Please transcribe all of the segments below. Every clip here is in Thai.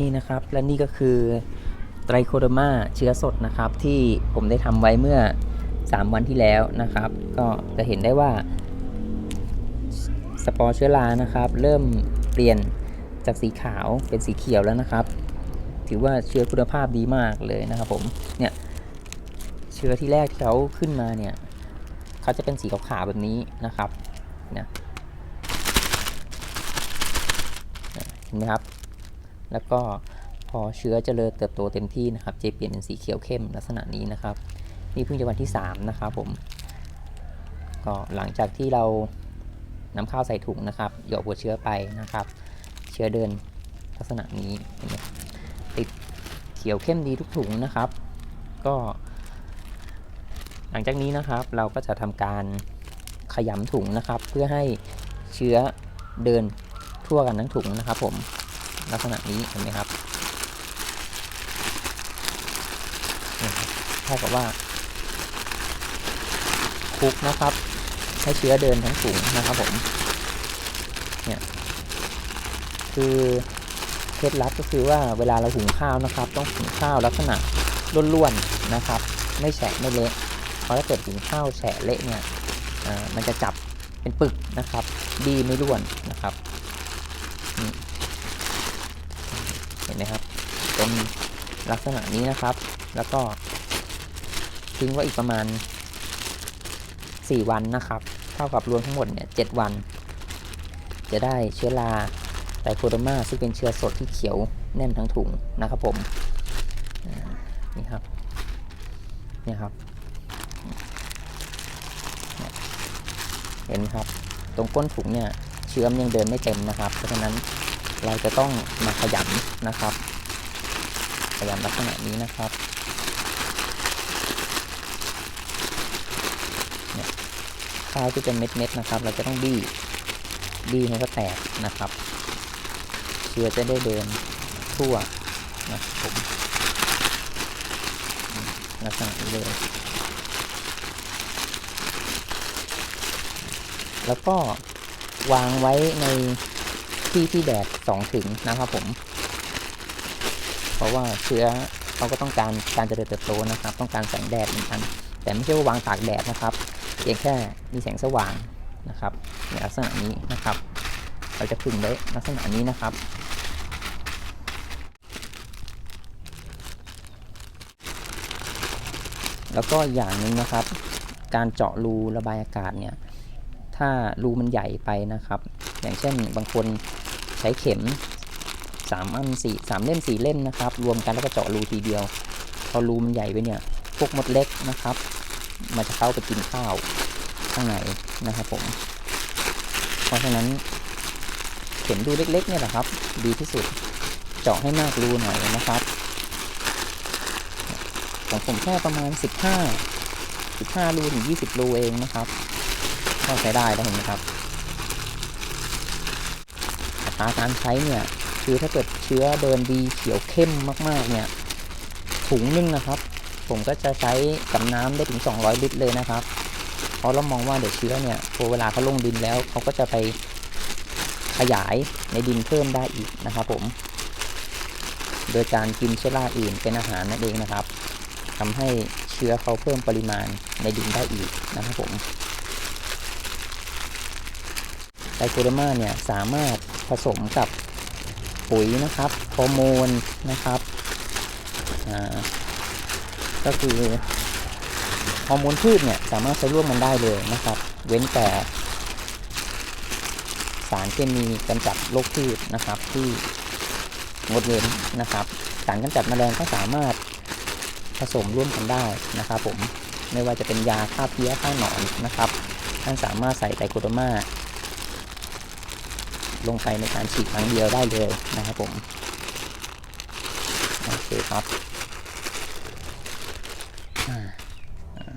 นี่นะครับ และนี่ก็คือไตรโคเดมาเชื้อสดนะครับ ที่ผมได้ทำไว้เมื่อ 3 วันที่แล้วนะครับ ก็จะเห็นได้ว่า สปอร์เชื้อรานะครับ เริ่มเปลี่ยนจากสีขาวเป็นสีเขียวแล้วนะครับ ถือว่าเชื้อคุณภาพดีมากเลยนะครับผมเนี่ยเชื้อที่แรกที่เขาขึ้นมาเนี่ยเขาจะเป็นสีขาวๆแบบนี้นะครับเนี่ยเห็นไหมครับ แล้วก็พอเชื้อเจริญเติบโตเต็มที่นะครับจะเปลี่ยนเป็นสีเขียวเข้มลักษณะนี้นะครับนี่เพิ่งจะวันที่ 3 นะครับผมก็หลังจากที่เรานำข้าวใส่ถุงนะครับหยอกหัวเชื้อไปนะครับ เชื้อเดินลักษณะนี้ติดเขียวเข้มดีทุกถุงนะครับ ก็ หลังจากนี้นะครับเราก็จะทำการขยำถุงนะครับ เพื่อให้เชื้อเดินทั่วกันทั้งถุงนะครับผม ลักษณะนี้เห็นไหมครับเท่ากับว่าคลุกนะครับ ให้เชื้อเดินทั้งถุงนะครับผมเนี่ยคือเคล็ดลับก็คือว่าเวลาเราหุงข้าวนะครับ ต้องหุงข้าวลักษณะร่วนๆนะครับ ไม่แฉะไม่เละเพราะถ้าเกิดหุงข้าวแฉะเละเนี่ยมันจะจับเป็นปึกนะครับ ดีไม่ร่วนนะครับนี่ นไหมครับ เป็นลักษณะนี้นะครับ แล้วก็ทิ้งไว้อีกประมาณ 4 วันนะครับ เท่ากับรวมทั้งหมดเนี่ย7วัน จะได้เชื้อราไตรโคโดมาซึ่งเป็นเชื้อสดที่เขียวแน่นทั้งถุงนะครับผมนี่ครับนี่ครับ เห็นไหมครับ ตรงก้นถุงเนี่ยเชื้อมยังเดินไม่เต็มนะครับ เพราะฉะนั้น เราจะต้องมาขยำนะครับ ขยำลักษณะนี้นะครับเนี่ยข้าวที่เป็นเม็ดๆนะครับ เราจะต้องบี้บี้ให้เขาแตกนะครับ เชื้อจะได้เดินทั่วนะครับผมลักษณะนี้เลย แล้วก็วางไว้ใน ที่ที่แดดสองถึงนะครับผม เพราะว่าเชื้อเขาก็ต้องการการเจริญเติบโตนะครับ ต้องการแสงแดดเหมือนกัน แต่ไม่ใช่ว่าวางตากแดดนะครับเพียงแค่มีแสงสว่างนะครับในลักษณะนี้นะครับ เราจะพึ่งไว้ลักษณะนี้นะครับแล้วก็อย่างหนึ่งนะครับ การเจาะรูระบายอากาศเนี่ย ถ้ารูมันใหญ่ไปนะครับ อย่างเช่นบางคน ใช้เข็ม3อันสี่สามเล่มสี่เล่มนะครับ รวมกันแล้วก็เจาะรูทีเดียว พอรูมันใหญ่ไปเนี่ยพวกมดเล็กนะครับ มันจะเข้าไปกินข้าวข้างในนะครับผม เพราะฉะนั้นเข็มรูเล็กๆเนี่ยแหละครับ ดีที่สุดเจาะให้มากรูหน่อยนะครับของผมแค่ประมาณ 15 15รูถึง20รูเองนะครับก็ใช้ได้แล้วเห็นไหมครับ ตราการใช้เนี่ย คือถ้าเกิดเชื้อเดินดีเขียวเข้มมากๆ เนี่ย ถุงนึงนะครับ ผมก็จะใช้กับน้ำได้ถึง 200 ลิตรเลยนะครับ เพราะเรามองว่าเดี๋ยวเชื้อเนี่ยพอเวลาเขาลงดินแล้วเขาก็จะไปขยายในดินเพิ่มได้อีกนะครับผม โดยการกินเชื้อราอื่นเป็นอาหารนั่นเองนะครับทำให้เชื้อเขาเพิ่มปริมาณในดินได้อีกนะครับผมไตรโคเดอร์มาเนี่ยสามารถ ผสมกับปุ๋ยนะครับฮอร์โมนนะครับก็คือฮอร์โมนพืชเนี่ยสามารถใช้ร่วมกันได้เลยนะครับ เว้นแต่ สารเคมีกำจัดโรคพืชนะครับ ที่งดเว้นนะครับ สารกำจัดแมลงก็สามารถผสมร่วมกันได้นะครับ ผมไม่ว่าจะเป็นยาฆ่าเพี้ยฆ่าหนอนนะครับท่านสามารถใส่ไตรโคโดมา ลงไปในการฉีดครั้งเดียวได้เลยนะครับผมโอเคครับอ่าอ่า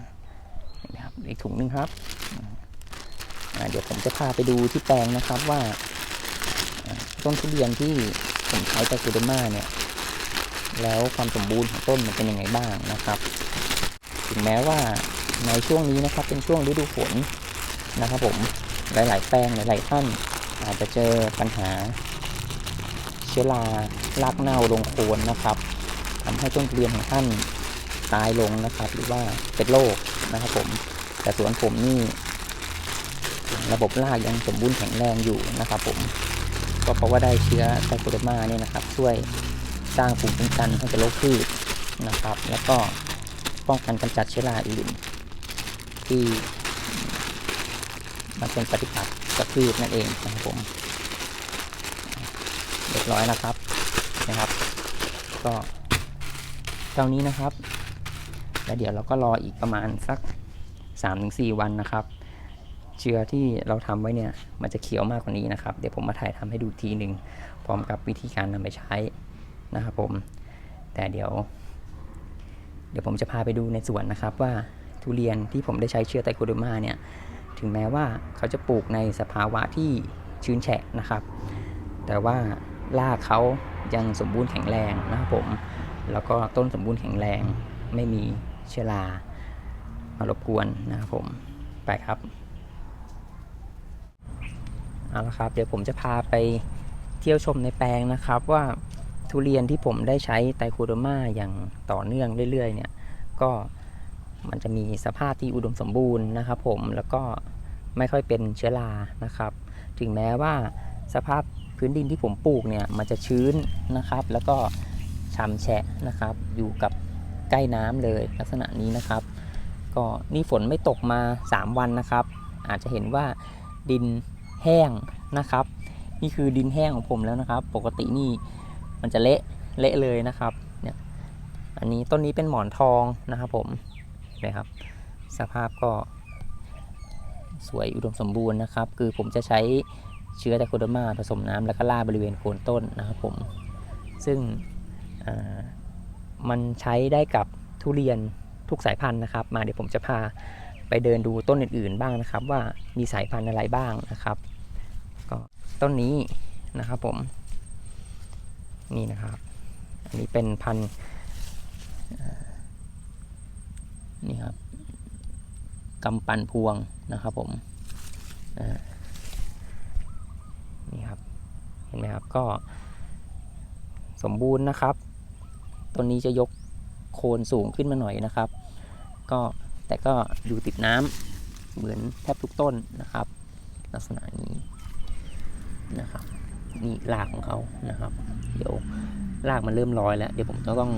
นี่นะครับอีกถุงหนึงครับอ่าเดี๋ยวผมจะพาไปดูที่แปลงนะครับว่าต้นทุเรียนที่ผมใช้ตรโคเดอร์มาเนี่ย แล้วความสมบูรณ์ของต้นมันเป็นยังไงบ้างนะครับ ถึงแม้ว่าในช่วงนี้นะครับเป็นช่วงฤดูฝนนะครับผมหลาย ๆ แปลงหลาย ๆ ท่าน อาจจะเจอปัญหา เชื้อรารากเน่าลงโคนนะครับทำให้ต้นทุเรียนของท่านตายลงนะครับ หรือว่าเป็นโรคนะครับผมแต่สวนผมนี่ระบบรากยังสมบูรณ์แข็งแรงอยู่นะครับผมก็เพราะว่าได้เชื้อไซโคเดมาเนี่ยนะครับ ช่วยสร้างภูมิคุ้มกันให้กับโรคพืชนะครับ แล้วก็ป้องกันกำจัดเชื้อราอื่น ที่มันเป็นปฏิปักษ์ กับพืชนั่นเองนะครับผมเรียบร้อยนะครับนะครับ ก็เท่านี้นะครับ แล้วเดี๋ยวเราก็รออีกประมาณสัก 3-4 วันนะครับ เชื้อที่เราทำไว้เนี่ยมันจะเขียวมากกว่านี้นะครับ เดี๋ยวผมมาถ่ายทำให้ดูทีหนึ่งพร้อมกับวิธีการนำไปใช้นะครับผม แต่เดี๋ยว เดี๋ยวผมจะพาไปดูในสวนนะครับว่าทุเรียนที่ผมได้ใช้เชื้อไตโคเดมาเนี่ย ถึงแม้ว่าเขาจะปลูกในสภาวะที่ชื้นแฉะนะครับ แต่ว่ารากเขายังสมบูรณ์แข็งแรงนะครับผม แล้วก็ต้นสมบูรณ์แข็งแรง ไม่มีเชื้อรามารบกวนนะครับผม ไปครับ เอาละครับ เดี๋ยวผมจะพาไปเที่ยวชมในแปลงนะครับว่าทุเรียนที่ผมได้ใช้ไตรโคโดมาอย่างต่อเนื่องเรื่อยๆ เนี่ย ก็ มันจะมีสภาพที่อุดมสมบูรณ์นะครับผมแล้วก็ไม่ค่อยเป็นเชื้อรานะครับ ถึงแม้ว่าสภาพพื้นดินที่ผมปลูกเนี่ยมันจะชื้นนะครับ แล้วก็ช้ำแฉะนะครับ อยู่กับใกล้น้ำเลยลักษณะนี้นะครับ ก็นี่ฝนไม่ตกมา 3 วันนะครับ อาจจะเห็นว่าดินแห้งนะครับ นี่คือดินแห้งของผมแล้วนะครับ ปกตินี่มันจะเละเละเลยนะครับเนี่ยอันนี้ต้นนี้เป็นหมอนทองนะครับผม นะครับ สภาพก็สวยอุดมสมบูรณ์นะครับ คือผมจะใช้เชื้อไตโคเดอร์มาผสมน้ำแล้วก็ล่าบริเวณโคนต้นนะครับผม ซึ่งมันใช้ได้กับทุเรียนทุกสายพันธุ์นะครับ มาเดี๋ยวผมจะพาไปเดินดูต้นอื่นๆบ้างนะครับ ว่ามีสายพันธุ์อะไรบ้างนะครับ ก็ต้นนี้นะครับผม นี่นะครับ อันนี้เป็นพันธุ์เอ่อ นี่ครับกำปันพวงนะครับผมนี่ครับเห็นไหมครับก็สมบูรณ์นะครับต้นนี้จะยกโคนสูงขึ้นมาหน่อยนะครับ ก็แต่ก็อยู่ติดน้ำเหมือนแทบทุกต้นนะครับ ลักษณะนี้นะครับนี่รากของเขานะครับ เดี๋ยวรากมันเริ่มลอยแล้ว เดี๋ยวผมจะต้อง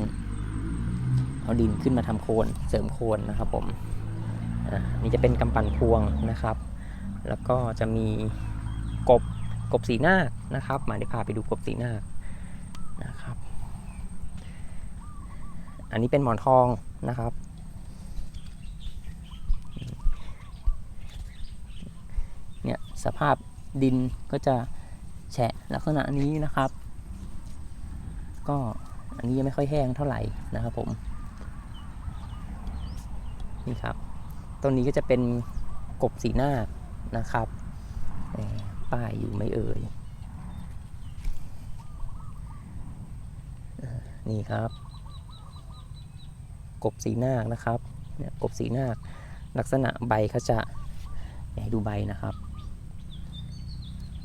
เอาดินขึ้นมาทำโคนเสริมโคนนะครับผมอ่านี่จะเป็นกำปั่นพวงนะครับ แล้วก็จะมีกบกบสีหน้านะครับ มาเดี๋ยวพาไปดูกบสีหน้านะครับ อันนี้เป็นหมอนทองนะครับ เนี่ยสภาพดินก็จะแฉะลักษณะนี้นะครับ ก็อันนี้ยังไม่ค่อยแห้งเท่าไหร่นะครับผม นี่ครับต้นนี้ก็จะเป็นกบสีหน้านะครับป้ายอยู่ไม่เอ่ยนี่ครับ กบสีนาคนะครับเนี่ยกบสีนาคลักษณะใบเขาจะอยากให้ดูใบนะครับ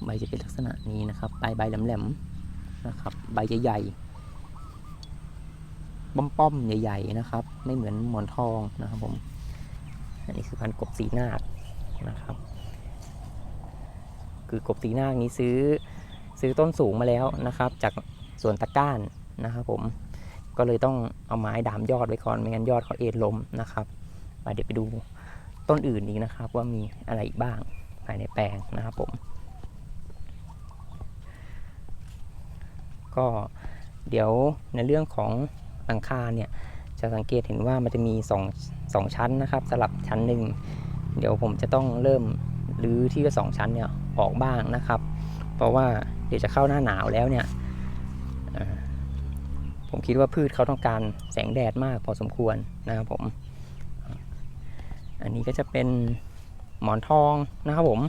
ใบจะเป็นลักษณะนี้นะครับปลายใบแหลมๆนะครับ ใบใหญ่ๆ ป้อมๆใหญ่ๆนะครับ ไม่เหมือนหมอนทองนะครับผมอันนี้คือพันกบสีนาคนะครับ คือกบสีนาคนี้ซื้อซื้อต้นสูงมาแล้วนะครับ จากสวนตะกร้านนะครับผมก็เลยต้องเอาไม้ดามยอดไว้ก่อนไม่งั้นยอดเขาเอ็นล้มนะครับมาเดี๋ยวไปดูต้นอื่นอีกนะครับ ว่ามีอะไรอีกบ้างภายในแปลงนะครับผม ก็เดี๋ยวในเรื่องของ หลังคาเนี่ยจะสังเกตเห็นว่ามันจะมี2องสองชั้นนะครับสลับชั้นหนึ่งเดี๋ยวผมจะต้องเริ่มรื้อที่สองชั้นเนี่ยออกบ้างนะครับ เพราะว่าเดี๋ยวจะเข้าหน้าหนาวแล้วเนี่ยผมคิดว่าพืชเขาต้องการแสงแดดมากพอสมควรนะครับผม อันนี้ก็จะเป็นหมอนทองนะครับผม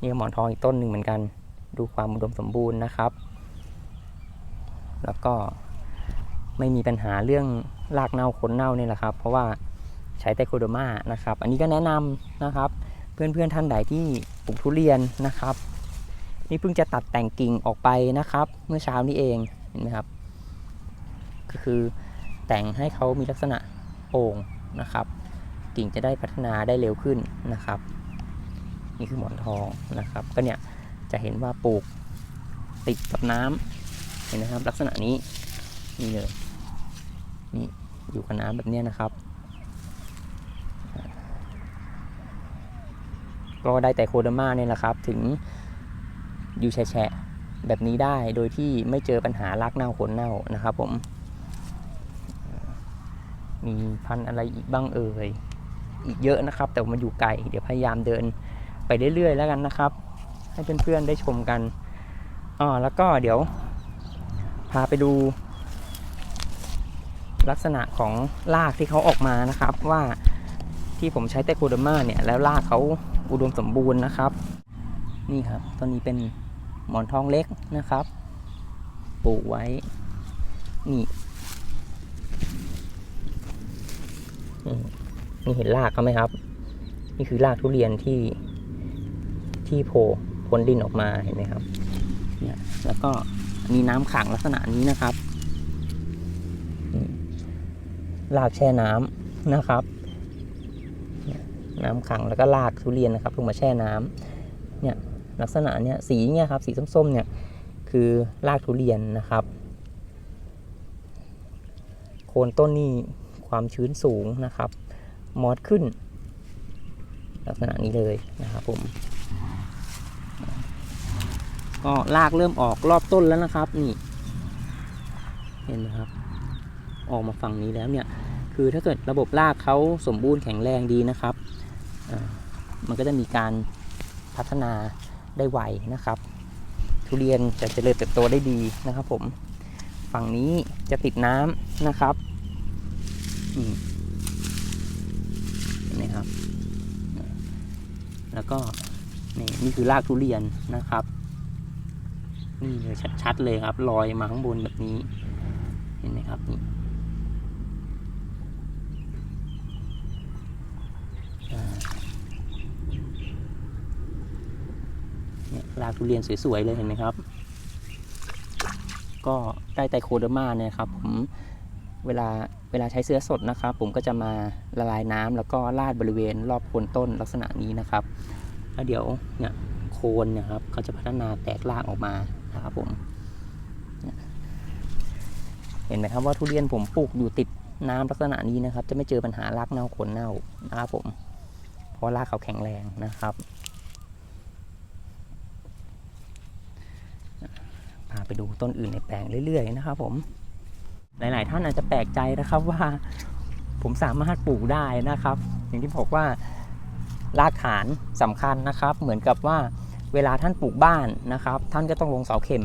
นี่ก็หมอนทองอีกต้นหนึ่งเหมือนกัน ดูความอุดมสมบูรณ์นะครับ แล้วก็ ไม่มีปัญหาเรื่องรากเน่าขนเน่าเนี่ยแหละครับ เพราะว่าใช้ไตโคโดมานะครับ อันนี้ก็แนะนำนะครับ เพื่อนๆท่านใดที่ปลูกทุเรียนนะครับ นี่เพิ่งจะตัดแต่งกิ่งออกไปนะครับ เมื่อเช้านี้เองเห็นไหมครับ ก็คือแต่งให้เขามีลักษณะโป่งนะครับ กิ่งจะได้พัฒนาได้เร็วขึ้นนะครับ นี่คือหมอนทองนะครับ ก็เนี่ยจะเห็นว่าปลูกติดกับน้ำเห็นนะครับ ลักษณะนี้นี่เลย นี่อยู่กับน้ำแบบนี้นะครับ ก็ได้แต่โคเดอร์มาเนี่ยแหละครับ ถึงอยู่แฉะแบบนี้ได้โดยที่ไม่เจอปัญหารากเน่าขนเน่านะครับผมมีพันธุ์อะไรอีกบ้างเอ่ย อีกเยอะนะครับ แต่ว่ามันอยู่ไกล เดี๋ยวพยายามเดินไปเรื่อยๆแล้วกันนะครับ ให้เพื่อนๆได้ชมกันอ๋อแล้วก็เดี๋ยว พาไปดู ลักษณะของรากที่เขาออกมานะครับ ว่าที่ผมใช้เตโคเดอร์มาเนี่ยแล้วรากเขาอุดมสมบูรณ์นะครับ นี่ครับต้นนี้เป็นหมอนทองเล็กนะครับ ปลูกไว้ นี่นี่เห็นรากเขาไหมครับ นี่คือรากทุเรียนที่ที่โผล่พ้นดินออกมาเห็นไหมครับเนี่ยแล้วก็มีน้ำขังลักษณะนี้นะครับอืม รากแช่น้ำนะครับนี่ยน้ำขังแล้วก็รากทุเรียนนะครับลงมาแช่น้ำเนี่ยลักษณะเนี่ยสีเนี่ยครับสีส้มๆเนี่ยคือรากทุเรียนนะครับ โคนต้นนี่ความชื้นสูงนะครับ มอดขึ้น ลักษณะนี้เลยนะครับผมก็ลากเริ่มออกรอบต้นแล้วนะครับนี่ เห็นไหมครับ ออกมาฝั่งนี้แล้วเนี่ย คือถ้าเกิดระบบรากเขาสมบูรณ์แข็งแรงดีนะครับมันก็จะมีการพัฒนาได้ไวนะครับ ทุเรียนจะเจริญเติบโตได้ดีนะครับผมฝั่งนี้จะติดน้ำนะครับเห็นไหมครับ แล้วก็นี่นี่คือรากทุเรียนนะครับนี่เลยชัดๆเลยครับลอยมาข้างบนแบบนี้ เห็นไหมครับนี่อ่าเนี่ย รากทุเรียนสวยๆเลยเห็นไหมครับ ก็ได้ไตโคเดอร์มาเนี่ยครับผมเวลาเวลาใช้เสื้อสดนะครับ ผมก็จะมาละลายน้ำแล้วก็ราดบริเวณรอบโคนต้นลักษณะนี้นะครับแล้วเดี๋ยวเนี่ยโคนนะครับเขาจะพัฒนาแตกรากออกมานะครับผมเห็นไหมครับว่าทุเรียนผมปลูกอยู่ติดน้ำลักษณะนี้นะครับ จะไม่เจอปัญหารากเน่าโคนเน่านะครับผมเพราะรากเขาแข็งแรงนะครับ พา ไปดูต้นอื่นในแปลงเรื่อยๆนะครับผมหลายๆ ท่านอาจจะแปลกใจนะครับว่าผมสามารถปลูกได้นะครับ อย่างที่บอกว่ารากฐานสำคัญนะครับ เหมือนกับว่าเวลาท่านปลูกบ้านนะครับ ท่านก็ต้องลงเสาเข็ม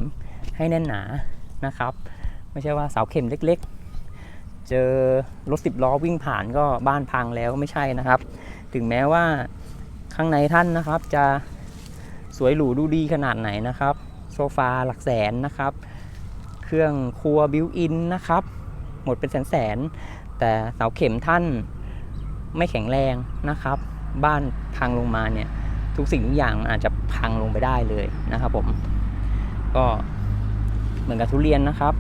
ให้แน่นหนานะครับ ไม่ใช่ว่าเสาเข็มเล็กๆ เจอรถสิบล้อวิ่งผ่านก็บ้านพังแล้วไม่ใช่นะครับ ถึงแม้ว่าข้างในท่านนะครับจะสวยหรูดูดีขนาดไหนนะครับ ฟาหลักแสนนะครับ เครื่องครัวบิวอินนะครับ หมดเป็นแสนๆแต่เสาเข็มท่านไม่แข็งแรงนะครับ บ้านพังลงมาเนี่ยทุกสิ่งทุกอย่างอาจจะพังลงไปได้เลยนะครับผมก็เหมือนกับทุเรียนนะครับ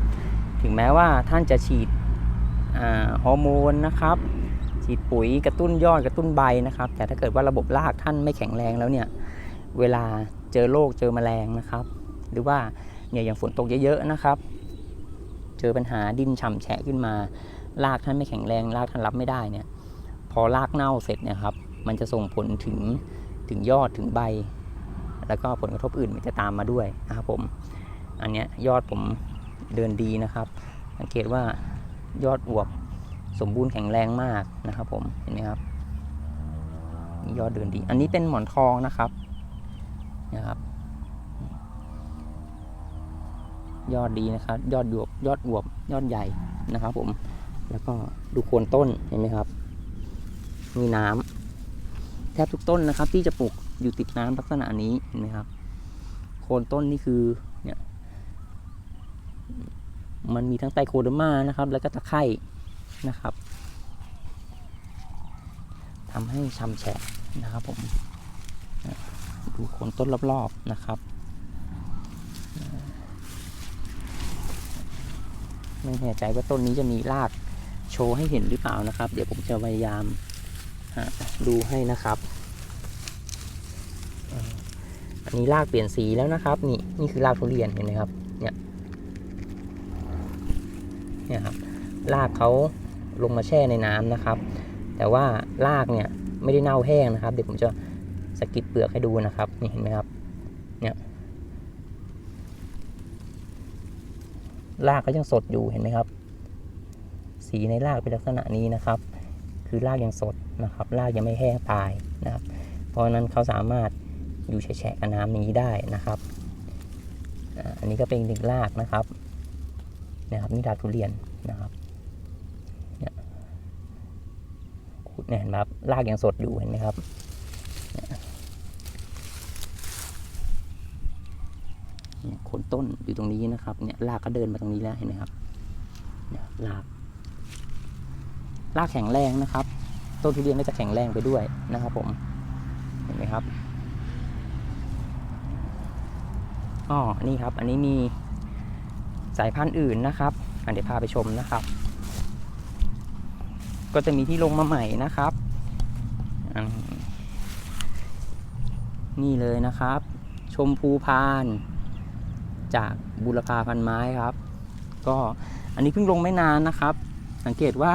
ถึงแม้ว่าท่านจะฉีดฮอร์โมนนะครับ ฉีดปุ๋ยกระตุ้นยอดกระตุ้นใบนะครับ แต่ถ้าเกิดว่าระบบรากท่านไม่แข็งแรงแล้วเนี่ย เวลาเจอโรคเจอแมลงนะครับ หรือว่าเนี่ยอย่างฝนตกเยอะๆนะครับ เจอปัญหาดินฉ่ำแฉะขึ้นมา รากท่านไม่แข็งแรง รากท่านรับไม่ได้เนี่ย พอรากเน่าเสร็จเนี่ยครับ มันจะส่งผลถึงถึงยอดถึงใบ แล้วก็ผลกระทบอื่นมันจะตามมาด้วยนะครับผม อันเนี้ยยอดผมเดินดีนะครับ สังเกตว่ายอดอวบสมบูรณ์แข็งแรงมากนะครับ ผม เห็นไหมครับ ยอดเดินดี อันนี้เป็นหมอนทองนะครับ นะครับ ยอดดีนะครับ ยอดหยวบยอดอวบยอดใหญ่นะครับ ผม แล้วก็ดูโคนต้นเห็นไหมครับ มีน้ำแทบทุกต้นนะครับ ที่จะปลูกอยู่ติดน้ำลักษณะนี้เห็นไหมครับ โคนต้นนี่คือเนี่ยมันมีทั้งไตโคเดอร์มานะครับ แล้วก็ตะไคร่นะครับทำให้ช้ำแฉะนะครับผมดูโคนต้นรอบๆนะครับ ไม่แน่ใจว่าต้นนี้จะมีรากโชว์ให้เห็นหรือเปล่านะครับ เดี๋ยวผมจะพยายามหาดูให้นะครับ อันนี้รากเปลี่ยนสีแล้วนะครับ นี่นี่คือรากทุเรียนเห็นไหมครับเนี่ยเนี่ยครับรากเขาลงมาแช่ในน้ำนะครับ แต่ว่ารากเนี่ยไม่ได้เน่าแห้งนะครับ เดี๋ยวผมจะสกิดเปลือกให้ดูนะครับ นี่เห็นไหมครับเนี่ย รากก็ยังสดอยู่เห็นไหมครับ สีในรากเป็นลักษณะนี้นะครับ คือรากยังสดนะครับ รากยังไม่แห้งตายนะครับ เพราะนั้นเขาสามารถอยู่แฉะกับน้ำนี้ได้นะครับ อันนี้ก็เป็นอีกหนึ่งรากนะครับนะครับนี่รากทุเรียนนะครับเนี่ยขุดเนี่ยเห็นไหมครับรากยังสดอยู่เห็นไหมครับเนี่ย เนี่ยโคนต้นอยู่ตรงนี้นะครับ เนี่ยรากก็เดินมาตรงนี้แล้วเห็นไหมครับเนี่ยรากรากแข็งแรงนะครับ ต้นทุเรียนก็จะแข็งแรงไปด้วยนะครับ ผมเห็นไหมครับอ๋อนี่ครับ อันนี้มีสายพันธุ์อื่นนะครับอะเดี๋ยวพาไปชมนะครับ ก็จะมีที่ลงมาใหม่นะครับนี่เลยนะครับ ชมพูพาน จากบุรพาพันไม้ครับ ก็อันนี้เพิ่งลงไม่นานนะครับ สังเกตว่า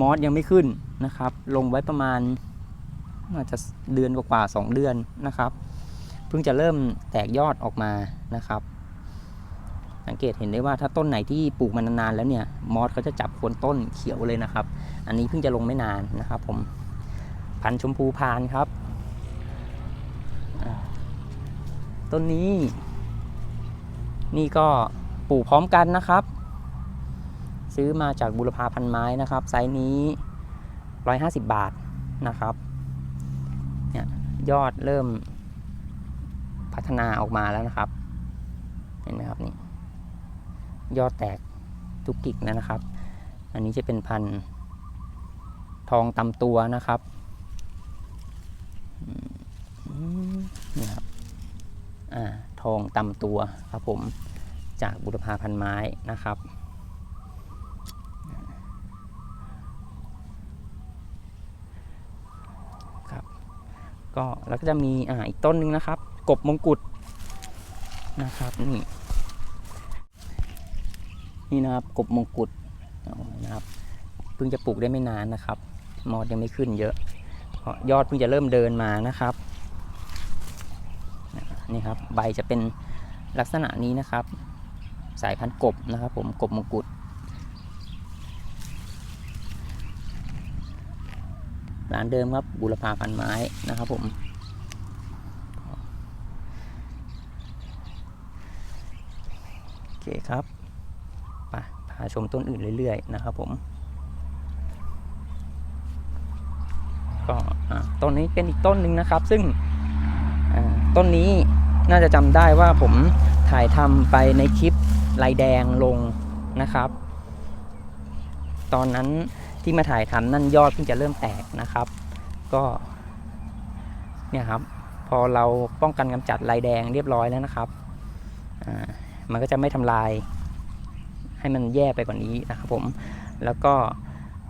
มอสยังไม่ขึ้นนะครับ ลงไว้ประมาณน่าจะเดือนกว่าๆสองเดือนนะครับ เพิ่งจะเริ่มแตกยอดออกมานะครับ สังเกตเห็นได้ว่าถ้าต้นไหนที่ปลูกมานานๆแล้วเนี่ยมอสเขาจะจับโคนต้นเขียวเลยนะครับ อันนี้เพิ่งจะลงไม่นานนะครับ ผมพันธุ์ชมพูพานครับต้นนี้ นี่ก็ปลูกพร้อมกันนะครับ ซื้อมาจากบุรพาพันไม้นะครับ ไซส์นี้ 150 บาทนะครับเนี่ยยอดเริ่มพัฒนาออกมาแล้วนะครับ เห็นไหมครับนี่ยอดแตกทุกกิกแล้วนะครับ อันนี้จะเป็นพันธุ์ทองตำตัวนะครับนี่ครับอ่า ทองตำตัวครับผมจากบุรพาพันไม้นะครับ ครับ ก็แล้วก็จะมีอ่าอีกต้นหนึ่งนะครับ กบมงกุฎนะครับนี่นี่นะครับกบมงกุฎนะครับเพิ่งจะปลูกได้ไม่นานนะครับมอดยังไม่ขึ้นเยอะเพราะยอดเพิ่งจะเริ่มเดินมานะครับ นี่ครับใบจะเป็นลักษณะนี้นะครับ สายพันธุ์กบนะครับ ผมกบมงกุฎร้านเดิมครับบุรพาพันไม้นะครับผมโอเคครับไปพาชมต้นอื่นเรื่อยๆนะครับผมก็ต้นนี้เป็นอีกต้นหนึ่งนะครับ ซึ่งต้นนี้ น่าจะจำได้ว่าผมถ่ายทำไปในคลิปลายแดงลงนะครับ ตอนนั้นที่มาถ่ายทำนั่นยอดเพิ่งจะเริ่มแตกนะครับ ก็เนี่ยครับพอเราป้องกันกำจัดลายแดงเรียบร้อยแล้วนะครับ มันก็จะไม่ทำลาย ให้มันแย่ไปกว่านี้นะครับผม แล้วก็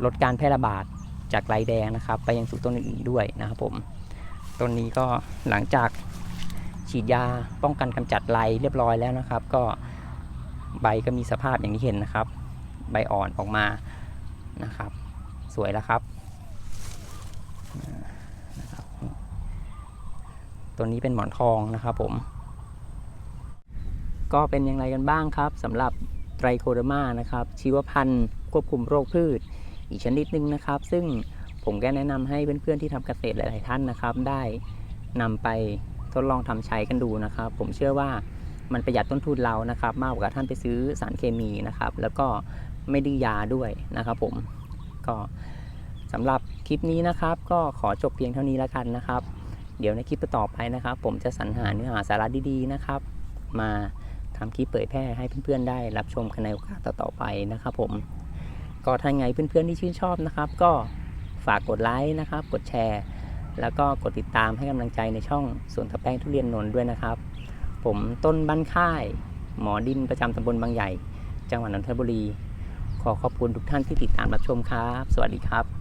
ลดการแพร่ระบาดจากลายแดงนะครับ ไปยังสู่ต้นอื่นๆด้วยนะครับผม ต้นนี้ก็หลังจาก ฉีดยาป้องกันกำจัดลายเรียบร้อยแล้วนะครับ ก็ใบก็มีสภาพอย่างที่เห็นนะครับ ใบอ่อนออกมานะครับ สวยแล้วครับอ่านนี่ตัวนี้เป็นหมอนทองนะครับผม ก็เป็นอย่างไรกันบ้างครับสำหรับไตรโคเดอร์มานะครับ ชีวพันธุ์ควบคุมโรคพืช อีกชนิดหนึ่งนะครับ ซึ่งผมก็แนะนำให้เพื่อนๆที่ทำเกษตรหลายๆท่านนะครับ ได้นำไป ดลองทำใช้กันดูนะครับ ผมเชื่อว่ามันประหยัดต้นทุนเรานะครับ มากกว่าท่านไปซื้อสารเคมีนะครับ แล้วก็ไม่ดื้อยาด้วยนะครับ ผมก็สำหรับคลิปนี้นะครับ ก็ขอจบเพียงเท่านี้แล้วกันนะครับ เดี๋ยวในคลิปต่อไปนะครับ ผมจะสรรหาเนื้อหาสาระดีๆนะครับ มาทำคลิปเผยแพร่ให้เพื่อนๆได้รับชมกันในโอกาสต่อๆไปนะครับ ผมก็ถ้าไงเพื่อนๆที่ชื่นชอบนะครับ ก็ฝากกดไลค์นะครับ กดแชร์ แล้วก็กดติดตามให้กำลังใจในช่องสวนตะแป้งทุเรียนนนท์ด้วยนะครับ ผมต้นบ้านค่าย หมอดินประจำตำบลบางใหญ่ จังหวัดนนทบุรี ขอขอบคุณทุกท่านที่ติดตามรับชมครับ สวัสดีครับ